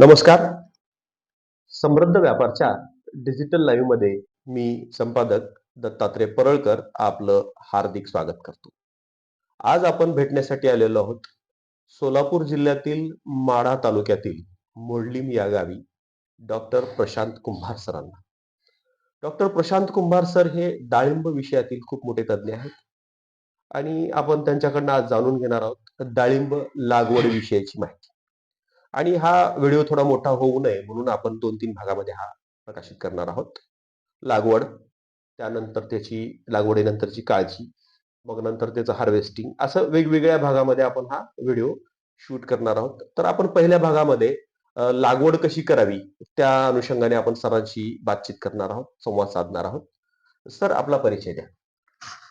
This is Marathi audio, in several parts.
नमस्कार. समृद्ध व्यापारच्या डिजिटल लाईव्हमध्ये मी संपादक दत्तात्रय परळकर आपलं हार्दिक स्वागत करतो. आज आपण भेटण्यासाठी आलेलो आहोत सोलापूर जिल्ह्यातील माढा तालुक्यातील मोडलीम या गावी डॉक्टर प्रशांत कुंभार सरांना. डॉक्टर प्रशांत कुंभार सर हे डाळिंब विषयातील खूप मोठे तज्ज्ञ आहेत. आणि आपण त्यांच्याकडनं आज जाणून घेणार आहोत डाळिंब लागवड विषयाची माहिती. आणि हा व्हिडिओ थोडा मोठा होऊ नये म्हणून आपण दोन तीन भागामध्ये हा प्रकाशित करणार आहोत. लागवड त्यानंतर त्याची लागवडीनंतरची काळजी मग नंतर त्याचं हार्वेस्टिंग असं वेगवेगळ्या भागामध्ये आपण हा व्हिडिओ शूट करणार आहोत. तर आपण पहिल्या भागामध्ये लागवड कशी करावी त्या अनुषंगाने आपण सरांशी बातचीत करणार आहोत संवाद साधणार आहोत. सर आपला परिचय द्या.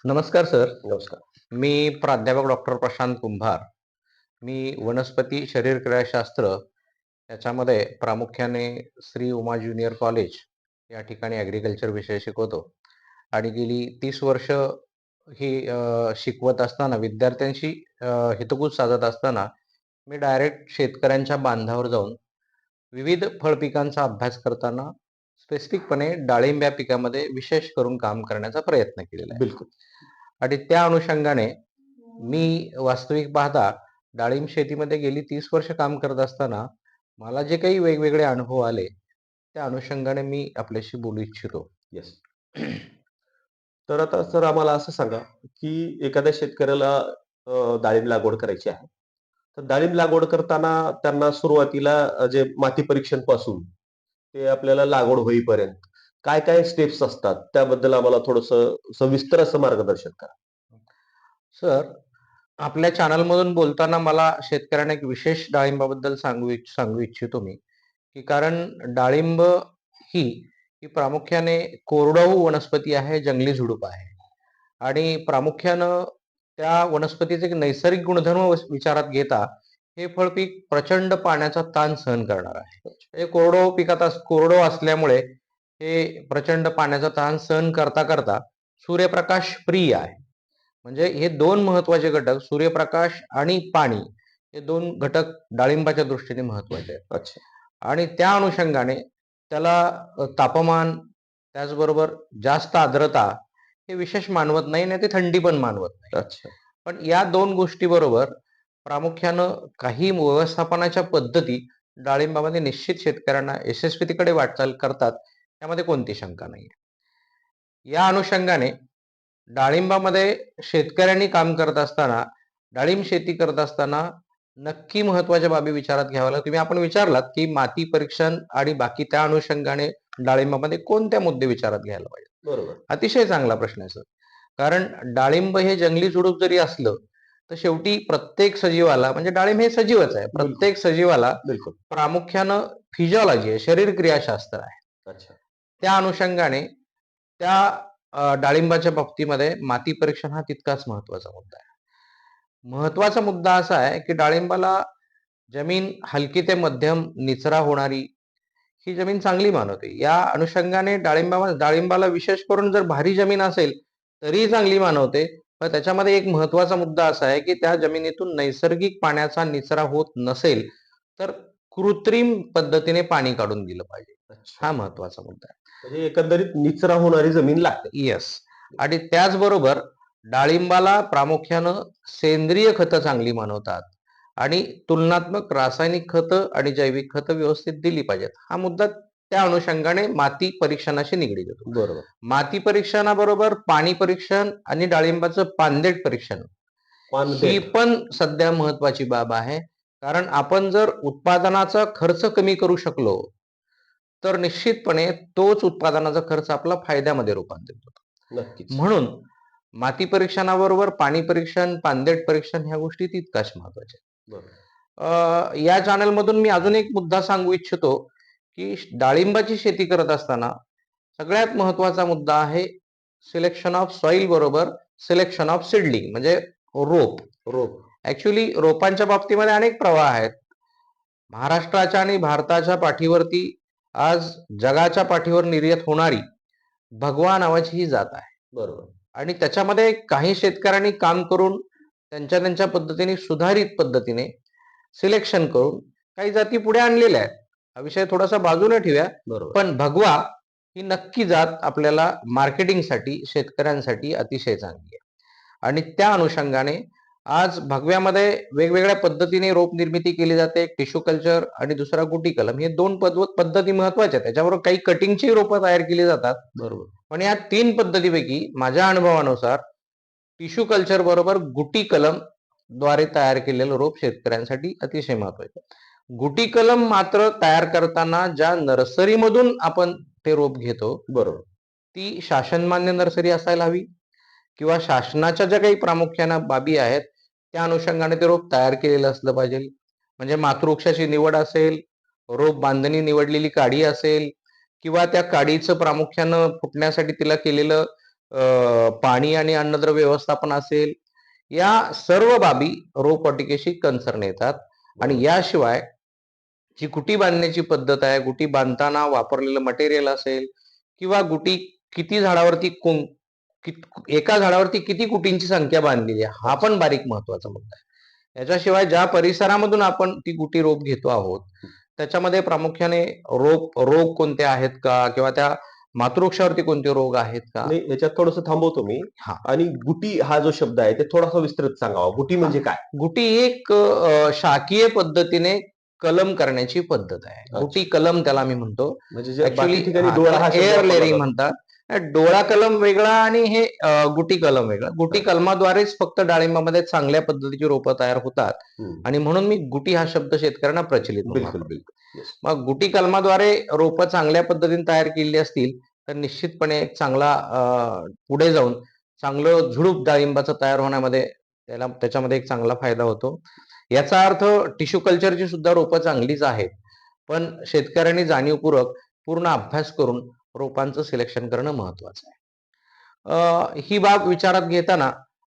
नमस्कार सर. नमस्कार. मी प्राध्यापक डॉक्टर प्रशांत कुंभार. मी वनस्पती शरीर क्रियाशास्त्र याच्यामध्ये प्रामुख्याने श्री उमा ज्युनियर कॉलेज या ठिकाणी ॲग्रिकल्चर विषय शिकवतो. आणि गेली तीस वर्ष ही शिकवत असताना विद्यार्थ्यांशी हितगुज साधत असताना मी डायरेक्ट शेतकऱ्यांच्या बांधावर जाऊन विविध फळपिकांचा अभ्यास करताना स्पेसिफिकपणे डाळिंब या पिकामध्ये विशेष करून काम करण्याचा प्रयत्न केलेला आहे. बिलकुल. आणि त्या अनुषंगाने मी वास्तविक पाहता डाळिंब शेतीमध्ये गेली तीस वर्ष काम करत असताना मला जे काही वेगवेगळे अनुभव आले त्या अनुषंगाने मी आपल्याशी बोलू इच्छितो. येस तर आता सर आम्हाला असं सांगा की एखाद्या शेतकऱ्याला डाळिंब लागवड करायची आहे. तर डाळिंब लागवड करताना त्यांना सुरुवातीला जे माती परीक्षणपासून ते आपल्याला लागवड होईपर्यंत काय काय स्टेप्स असतात? त्याबद्दल आम्हाला थोडस सविस्तर असं मार्गदर्शन करा. सर आपल्या चॅनलमधून बोलताना मला शेतकऱ्यांना एक विशेष डाळिंबाबद्दल सांगू इच्छ- सांगू इच्छितो मी. की कारण डाळिंब ही ही प्रामुख्याने कोरडाऊ वनस्पती आहे जंगली झुडूप आहे. आणि प्रामुख्यानं त्या वनस्पतीचे एक नैसर्गिक गुणधर्म विचारात घेता हे फळ पीक प्रचंड पाण्याचा ताण सहन करणार आहे. हे कोरडो पिकात अस- असल्यामुळे हे प्रचंड पाण्याचा ताण सहन करता करता सूर्यप्रकाश प्रिय आहे. म्हणजे हे दोन महत्त्वाचे घटक सूर्यप्रकाश आणि पाणी हे दोन घटक डाळिंबाच्या दृष्टीने महत्त्वाचे आहेत. अच्छा. आणि त्या अनुषंगाने त्याला तापमान त्याचबरोबर जास्त आर्द्रता हे विशेष मानवत नाही आणि ते थंडी पण मानवत नाही. अच्छा. पण या दोन गोष्टी बरोबर प्रामुख्यानं काही व्यवस्थापनाच्या पद्धती डाळिंबामध्ये निश्चित शेतकऱ्यांना यशस्वीतेकडे वाटचाल करतात यामध्ये कोणती शंका नाही या अनुषंगाने डाळिंबामध्ये शेतकऱ्यांनी काम करत असताना डाळिंब शेती करत असताना नक्की महत्त्वाच्या बाबी विचारात घ्याव्या लागतात. तुम्ही आपण विचारलात की माती परीक्षण आणि बाकी त्या अनुषंगाने डाळिंबामध्ये कोणत्या मुद्दे विचारात घ्यायला पाहिजे बरोबर. अतिशय चांगला प्रश्न आहे सर. कारण डाळिंब हे जंगली झुडूप जरी असलं तर शेवटी प्रत्येक सजीवाला म्हणजे डाळिंब हे सजीवच आहे. प्रत्येक सजीवाला प्रामुख्यानं फिजिओलॉजी आहे शरीर क्रियाशास्त्र आहे. अच्छा. त्या अनुषंगाने त्या डाळिंबाच्या बाबतीमध्ये माती परीक्षण हा तितकाच महत्त्वाचा मुद्दा आहे. महत्त्वाचा मुद्दा असा आहे की डाळिंबाला जमीन हलकी ते मध्यम निचरा होणारी ही जमीन चांगली मानवते या अनुषंगाने डाळिंबा डाळिंबाला विशेष करून जर भारी जमीन असेल तरीही चांगली मानवते पण त्याच्यामध्ये एक महत्त्वाचा मुद्दा असा आहे की त्या जमिनीतून नैसर्गिक पाण्याचा निचरा होत नसेल तर कृत्रिम पद्धतीने पाणी काढून दिलं पाहिजे. हा महत्त्वाचा मुद्दा आहे. म्हणजे एकंदरीत निचरा होणारी जमीन लागते. येस आणि त्याचबरोबर डाळिंबाला प्रामुख्यानं सेंद्रिय खतं चांगली मानवतात आणि तुलनात्मक रासायनिक खतं आणि जैविक खतं व्यवस्थित दिली पाहिजेत. हा मुद्दा त्या अनुषंगाने माती परीक्षणाशी निगडीत येतो बरोबर. माती परीक्षणाबरोबर पाणी परीक्षण आणि डाळिंबाचं पानदेट परीक्षण. ही पण सध्या महत्वाची बाब आहे. कारण आपण जर उत्पादनाचा खर्च कमी करू शकलो तर निश्चितपणे तोच उत्पादनाचा खर्च आपला फायद्यामध्ये रूपांतरित होतो. नक्कीच. म्हणून माती परीक्षणाबरोबर पाणी परीक्षण पानदेट परीक्षण ह्या गोष्टी तितकाच महत्त्वाच्या या चॅनल मधून मी अजून एक मुद्दा सांगू इच्छितो की डाळिंबाची शेती करत असताना सगळ्यात महत्त्वाचा मुद्दा आहे सिलेक्शन ऑफ सॉइल बरोबर सिलेक्शन ऑफ सिडलिंग म्हणजे रोप. रोप. ऍक्च्युली रोपांच्या बाबतीमध्ये अनेक प्रवाह आहेत. महाराष्ट्राच्या आणि भारताच्या पाठीवरती आज जगाच्या पाठीवर निर्यात होणारी भगवा नावाची ही जात आहे. बरोबर. आणि त्याच्यामध्ये काही शेतकऱ्यांनी काम करून त्यांच्या त्यांच्या पद्धतीने सुधारित पद्धतीने सिलेक्शन करून काही जाती पुढे आणलेल्या आहेत. हा विषय थोडासा बाजूला ठेवूया. बरोबर. पण भगवा ही नक्की जात आपल्याला मार्केटिंगसाठी शेतकऱ्यांसाठी अतिशय चांगली आहे. आणि त्या अनुषंगाने आज भगव्यामध्ये वेगवेगळ्या पद्धतीने रोप निर्मिती केली जाते टिश्यू कल्चर आणि दुसरा गुटी कलम. हे दोन पद्धती महत्त्वाच्या आहेत. त्याच्याबरोबर काही कटिंगची रोपं तयार केली जातात. बरोबर. पण या तीन पद्धतीपैकी माझ्या अनुभवानुसार टिश्यू कल्चर बरोबर गुटी कलमद्वारे तयार केलेलं रोप शेतकऱ्यांसाठी अतिशय महत्वाचं गुटी कलम मात्र तयार करताना ज्या नर्सरीमधून आपण ते रोप घेतो बरोबर. ती शासनमान्य नर्सरी असायला हवी. किंवा शासनाच्या ज्या काही प्रामुख्यानं बाबी आहेत त्या अनुषंगाने ते रोप तयार केलेलं असलं पाहिजे. म्हणजे मातृवृक्षाची निवड असेल रोप बांधणी निवडलेली काडी असेल किंवा त्या काडीचं प्रामुख्यानं फुटण्यासाठी तिला केलेलं पाणी आणि अन्नद्रव्य व्यवस्थापन असेल या सर्व बाबी रोपवाटिकेशी कन्सर्न येतात. आणि याशिवाय जी गुटी बांधण्याची पद्धत आहे गुटी बांधताना वापरलेलं मटेरियल असेल किंवा गुटी किती झाडावरती कोण एका झाडावरती किती गुटींची संख्या बांधलेली आहे हा पण बारीक महत्त्वाचा मुद्दा आहे. याच्याशिवाय ज्या परिसरामधून आपण ती गुटी रोप घेतो आहोत त्याच्यामध्ये प्रामुख्याने रोग रोग कोणते आहेत का? किंवा त्या मातृवृक्षावरती कोणते रोग आहेत का? याच्यात थोडस थांबवतो मी हा. आणि गुटी हा जो शब्द आहे ते थोडासा विस्तृत सांगावा. गुटी म्हणजे काय? गुटी एक शाकीय पद्धतीने कलम करण्याची पद्धत आहे. गुटी कलम त्याला मी म्हणतो. म्हणजे एअर लेअरिंग. म्हणतात. डोळा कलम वेगळा आणि हे गुटी कलम वेगळा गुटी कलमाद्वारेच फक्त डाळिंबामध्ये चांगल्या पद्धतीची रोपं तयार होतात. आणि म्हणून मी गुटी हा शब्द शेतकऱ्यांना प्रचलित बिलकुल. बिलकुल. मग गुटी कलमाद्वारे रोपं चांगल्या पद्धतीने तयार केलेली असतील तर निश्चितपणे एक चांगला पुढे जाऊन चांगलं झुडूप डाळिंबाचं तयार होण्यामध्ये त्याला त्याच्यामध्ये एक चांगला फायदा होतो याचा अर्थ टिश्यू कल्चरची सुद्धा रोपं चांगलीच आहेत पण शेतकऱ्यांनी जाणीवपूर्वक पूर्ण अभ्यास करून रोपांचं सिलेक्शन करणं महत्वाचं आहे. ही बाब विचारात घेताना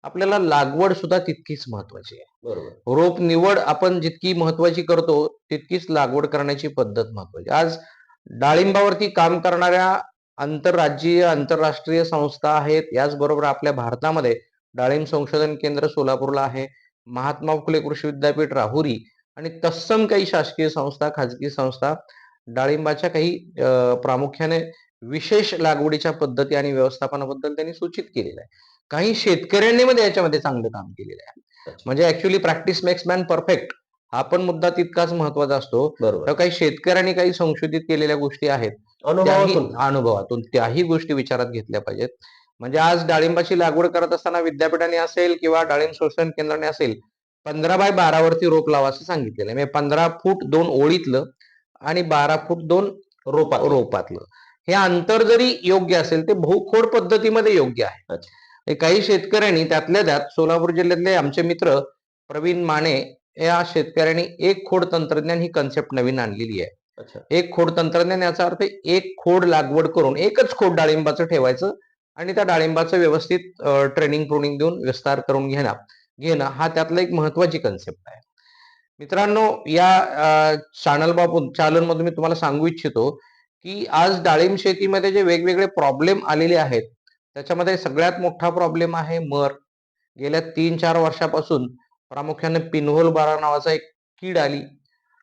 आपल्याला लागवड सुद्धा तितकीच महत्वाची आहे. बरोबर. रोप निवड आपण जितकी महत्वाची करतो तितकीच लागवड करण्याची पद्धत महत्वाची. आज डाळिंबावरती काम करणाऱ्या आंतरराज्यीय आंतरराष्ट्रीय संस्था आहेत. याचबरोबर आपल्या भारतामध्ये डाळिंब संशोधन केंद्र सोलापूरला आहे. महात्मा फुले कृषी विद्यापीठ राहुरी आणि तत्सम काही शासकीय संस्था खाजगी संस्था डाळिंबाच्या काही प्रामुख्याने विशेष लागवडीच्या पद्धती आणि व्यवस्थापनाबद्दल त्यांनी सूचित केलेलं आहे. काही शेतकऱ्यांनी मध्ये याच्यामध्ये चांगलं काम केलेलं आहे. म्हणजे actually practice makes man perfect हा पण मुद्दा तितकाच महत्त्वाचा असतो. बरोबर. तर काही शेतकऱ्यांनी काही संशोधित केलेल्या गोष्टी आहेत. अनुभवातून. अनुभवातून. त्याही गोष्टी विचारात घेतल्या पाहिजेत. म्हणजे आज डाळिंबाची लागवड करत असताना विद्यापीठाने असेल किंवा डाळिंब संशोधन केंद्राने असेल पंधरा बाय बारा वरती रोप लावा असं सांगितलेलं आहे. म्हणजे पंधरा फूट दोन ओळीतलं आणि बारा फूट दोन रोपात रोपातलं. हे अंतर जरी योग्य असेल ते बहुखोड पद्धतीमध्ये योग्य आहे. काही शेतकऱ्यांनी त्यातल्या त्यात सोलापूर जिल्ह्यातले आमचे मित्र प्रवीण माने या शेतकऱ्यांनी एक खोड तंत्रज्ञान ही कन्सेप्ट नवीन आणलेली आहे. एक खोड तंत्रज्ञान याचा अर्थ एक खोड लागवड करून एकच खोड डाळिंबाचं ठेवायचं आणि त्या डाळिंबाचं व्यवस्थित ट्रेनिंग प्रुनिंग देऊन विस्तार करून घेणं. घेणं हा त्यातला एक महत्वाची कन्सेप्ट आहे. मित्रांनो या चॅनल बाबून चॅनल मधून मी तुम्हाला सांगू इच्छितो की आज डाळिंब शेतीमध्ये जे वेगवेगळे प्रॉब्लेम आलेले आहेत त्याच्यामध्ये सगळ्यात मोठा प्रॉब्लेम आहे मर. गेल्या तीन चार वर्षापासून प्रामुख्याने पिनहोल बारा नावाचा एक कीड आली.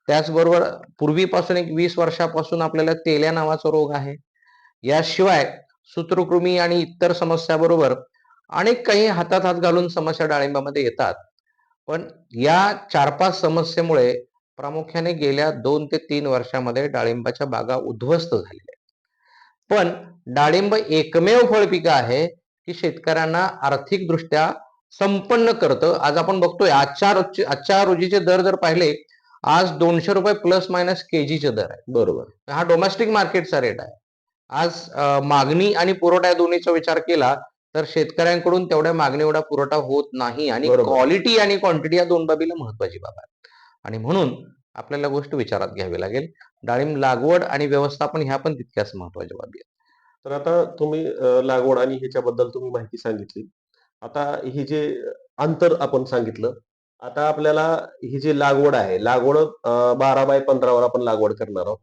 त्याचबरोबर पूर्वीपासून एक वीस वर्षापासून आपल्याला तेल्या नावाचा रोग आहे. याशिवाय सूत्रकृमी आणि इतर समस्याबरोबर अनेक काही हातात हात घालून समस्या डाळिंबामध्ये येतात. पण या चार पाच समस्येमुळे प्रामुख्याने गेल्या दोन ते तीन वर्षामध्ये डाळिंबाच्या बागा उद्ध्वस्त झालेल्या आहेत. पण डाळिंब एकमेव फळपिक आहे की शेतकऱ्यांना आर्थिकदृष्ट्या संपन्न करतं. आज आपण बघतोय आजच्या रोजचे आजच्या रोजीचे दर जर पाहिले आज दोनशे रुपये प्लस मायनस केजीचे दर आहे. बरोबर. हा डोमेस्टिक मार्केटचा रेट आहे. आज मागणी आणि पुरवठा या दोन्हीचा विचार केला तर शेतकऱ्यांकडून तेवढ्या मागणी एवढा पुरवठा होत नाही आणि. क्वालिटी आणि क्वांटिटी या दोन बाबीला महत्वाची बाब आहे. आणि म्हणून आपल्याला गोष्ट विचारात घ्यावी लागेल. डाळिंब लागवड आणि व्यवस्थापन ह्या पण तितक्याच महत्त्वाच्या बाबी आहेत. तर आता तुम्ही लागवड आणि ह्याच्याबद्दल तुम्ही माहिती सांगितली. आता हे जे अंतर आपण सांगितलं आता आपल्याला ही जी लागवड आहे लागवड बारा बाय पंधरावर आपण लागवड करणार आहोत.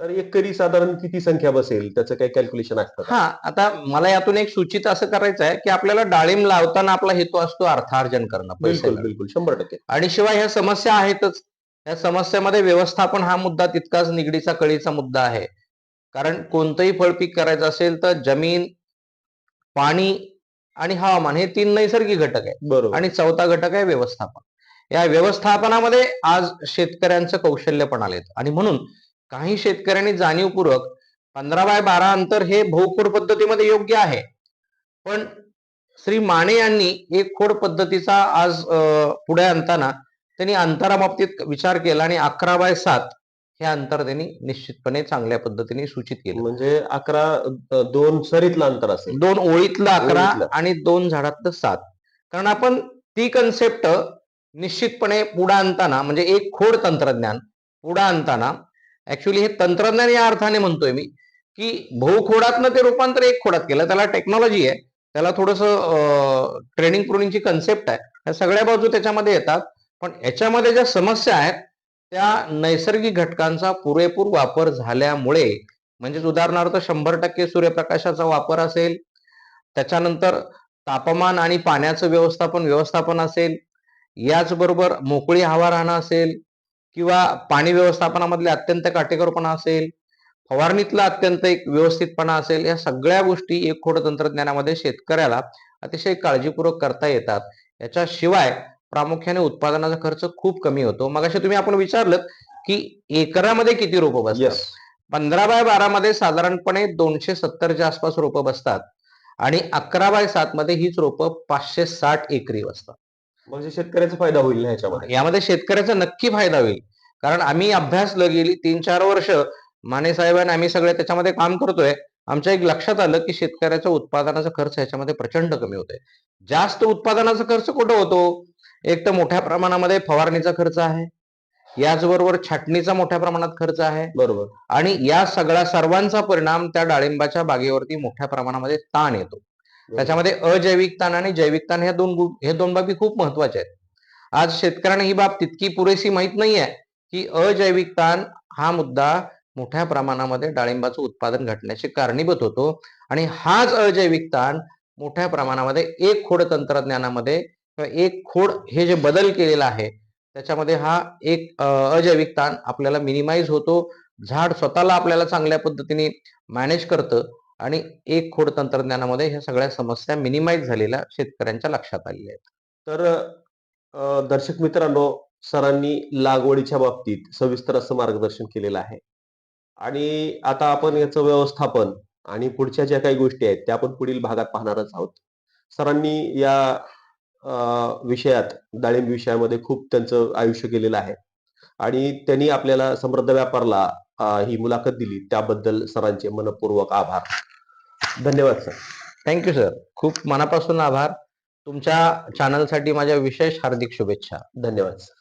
तर एकरी साधारण किती संख्या बसेल? त्याचं काही कॅल्क्युलेशन असतं का? हा आता मला यातून एक सूचित असं करायचं आहे की आपल्याला डाळिंब लावताना आपला हेतू असतो अर्थार्जन करणं पैसे बिलकुल. बिलकुल. शंभर टक्के. आणि शिवाय ह्या समस्या आहेतच. या समस्येमध्ये व्यवस्थापन हा मुद्दा तितकाच निगडीचा कळीचा मुद्दा आहे. कारण कोणतंही फळपीक करायचं असेल तर जमीन पाणी आणि हवामान हे तीन नैसर्गिक घटक आहे बरोबर. आणि चौथा घटक आहे व्यवस्थापन. या व्यवस्थापनामध्ये आज शेतकऱ्यांचं कौशल्य पण आलेत. आणि म्हणून काही शेतकऱ्यांनी जाणीवपूर्वक पंधरा बाय बारा अंतर हे बहुखोड पद्धतीमध्ये योग्य आहे. पण श्री माने यांनी एक खोड पद्धतीचा आज पुढे आणताना त्यांनी अंतराबाबतीत विचार केला आणि अकरा बाय सात हे अंतर त्यांनी निश्चितपणे चांगल्या पद्धतीने सूचित केलं. म्हणजे अकरा दोन सरीतलं अंतर असेल. दोन ओळीतलं अकरा. आणि दोन झाडातलं सात. कारण आपण ती कन्सेप्ट निश्चितपणे पुढे आणताना म्हणजे एक खोड तंत्रज्ञान पुढे आणताना ऍक्च्युली हे तंत्रज्ञान या अर्थाने म्हणतोय मी की बहुखोडातनं ते रूपांतर एक खोडात केलं. त्याला टेक्नॉलॉजी आहे. त्याला थोडस ट्रेनिंग प्रुनिंगची कन्सेप्ट आहे. ह्या सगळ्या बाजू त्याच्यामध्ये येतात. पण याच्यामध्ये ज्या समस्या आहेत त्या नैसर्गिक घटकांचा पुरेपूर वापर झाल्यामुळे म्हणजेच उदाहरणार्थ शंभर टक्के सूर्यप्रकाशाचा वापर असेल त्याच्यानंतर तापमान आणि पाण्याचं व्यवस्थापन व्यवस्थापन असेल याचबरोबर मोकळी हवा राहणं असेल किंवा पाणी व्यवस्थापनामधले अत्यंत काटेकोरपणा असेल फवारणीतला अत्यंत एक व्यवस्थितपणा असेल या सगळ्या गोष्टी एक खोड तंत्रज्ञानामध्ये शेतकऱ्याला अतिशय काळजीपूर्वक करता येतात. याच्याशिवाय प्रामुख्याने उत्पादनाचा खर्च खूप कमी होतो. मग तुम्ही आपण विचारलं की एकरामध्ये किती रोपं बसतात? पंधरा बाय बारा मध्ये साधारणपणे दोनशे सत्तरच्या आसपास रोपं बसतात आणि अकरा बाय सात मध्ये हीच रोपं पाचशे साठ एकरी बसतात. म्हणजे शेतकऱ्याचा फायदा होईल ना ह्याच्यामध्ये? यामध्ये शेतकऱ्याचा नक्की फायदा होईल. कारण आम्ही अभ्यासलं गेली तीन चार वर्ष माने साहेबांनी आम्ही सगळे त्याच्यामध्ये काम करतोय. आमच्या एक लक्षात आलं की शेतकऱ्याचा उत्पादनाचा खर्च ह्याच्यामध्ये प्रचंड कमी होतोय. जास्त उत्पादनाचा खर्च कुठं होतो? एक तर मोठ्या प्रमाणामध्ये फवारणीचा खर्च आहे. याचबरोबर छाटणीचा मोठ्या प्रमाणात खर्च आहे. बरोबर. आणि या सगळ्या सर्वांचा परिणाम त्या डाळिंबाच्या बागेवरती मोठ्या प्रमाणामध्ये ताण येतो. त्याच्यामध्ये अजैविक ताण आणि जैविक ताण ह्या दोन हे दोन बाबी खूप महत्त्वाच्या आहेत. आज शेतकऱ्यांना ही बाब तितकी पुरेशी माहीत नाहीये की अजैविक ताण हा मुद्दा मोठ्या प्रमाणामध्ये डाळिंबाचं उत्पादन घटण्याचे कारणीभूत होतो आणि हाच अजैविक ताण मोठ्या प्रमाणामध्ये एक खोड तंत्रज्ञानामध्ये किंवा एक खोड हे जे बदल केलेला आहे त्याच्यामध्ये हा एक अजैविक ताण आपल्याला मिनिमाइज होतो. झाड स्वतःला आपल्याला चांगल्या पद्धतीने मॅनेज करतं. आणि एक खोड तंत्रज्ञानामध्ये ह्या सगळ्या समस्या मिनिमाइज झालेल्या शेतकऱ्यांच्या लक्षात आलेल्या आहेत. तर दर्शक मित्रांनो सरांनी लागवडीच्या बाबतीत सविस्तर असं मार्गदर्शन केलेलं आहे. आणि आता आपण याचं व्यवस्थापन आणि पुढच्या ज्या काही गोष्टी आहेत त्या आपण पुढील भागात पाहणारच आहोत. सरांनी या विषयात डाळिंब विषयामध्ये खूप त्यांचं आयुष्य गेलेलं आहे. आणि त्यांनी आपल्याला समृद्ध व्यापारला ही मुलाखत दिली. त्याबद्दल सरांचे मनपूर्वक आभार. धन्यवाद सर थँक्यू सर खूप मनापासून आभार. तुमच्या चॅनलसाठी माझ्या विशेष हार्दिक शुभेच्छा. धन्यवाद सर